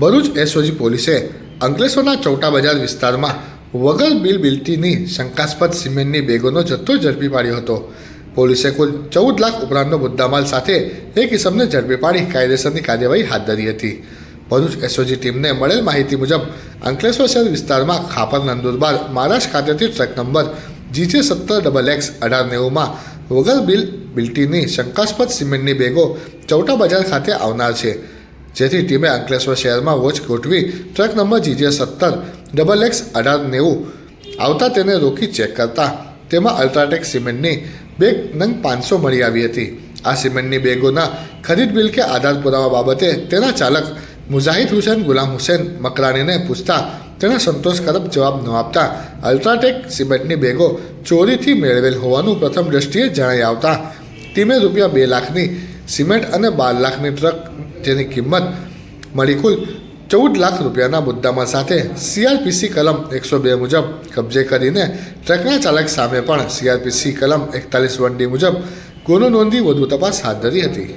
Bharuch SOG પોલીસે અંકલેશ્વરના ચૌટા બજાર વિસ્તારમાં વગર બિલ બિલ્ટીની શંકાસ્પદ સિમેન્ટની બેગોનો જથ્થો ઝડપી પાડ્યો હતો. પોલીસે કુલ ચૌદ લાખ ઉપરાંતનો મુદ્દામાલ સાથે એક ઇસમને ઝડપી પાડી કાયદેસરની કાર્યવાહી હાથ ધરી હતી. ભરૂચ એસઓજી ટીમને મળેલ માહિતી મુજબ, અંકલેશ્વર શહેર વિસ્તારમાં ખાપર નંદુરબાર મહારાષ્ટ્ર ખાતેથી ટ્રક નંબર જીજે સત્તર ડબલ એક્સ અઢાર નેવુંમાં વગર બિલ બિલ્ટીની શંકાસ્પદ સિમેન્ટની બેગો ચૌટા બજાર ખાતે આવનાર છે. જેથી ટીમે અંકલેશ્વર શહેરમાં વોચ ગોઠવી ટ્રક નંબર જીજે સત્તર, ડબલ એક્સ અઢાર નેવું આવતા તેને રોકી ચેક કરતા. તેમાં અલ્ટ્રાટેક સિમેન્ટની બેગ નંગ પાંચસો મળી આવી હતી. આ સિમેન્ટની બેગોના ખરીદ બિલ કે આધાર પુરાવા બાબતે તેના ચાલક મુજાહિદ હુસેન, ગુલામ હુસેન મકરાણીને પૂછતા તેણે સંતોષકારક જવાબ ન આપતા અલ્ટ્રાટેક સિમેન્ટની બેગો ચોરીથી મેળવેલ હોવાનું પ્રથમ દ્રષ્ટિએ જણાઈ આવતા. ટીમે રૂપિયા બે લાખની સિમેન્ટ અને બાર લાખની ટ્રક જેની કિંમત મળી કુલ ચૌદ લાખ રૂપિયાના મુદ્દામાં સાથે સીઆરપીસી કલમ એકસો બે મુજબ, કબજે કરીને ટ્રકના ચાલક સામે પણ સીઆરપીસી કલમ એકતાલીસ વન ડી મુજબ ગુનો નોંધી વધુ તપાસ હાથ ધરી હતી.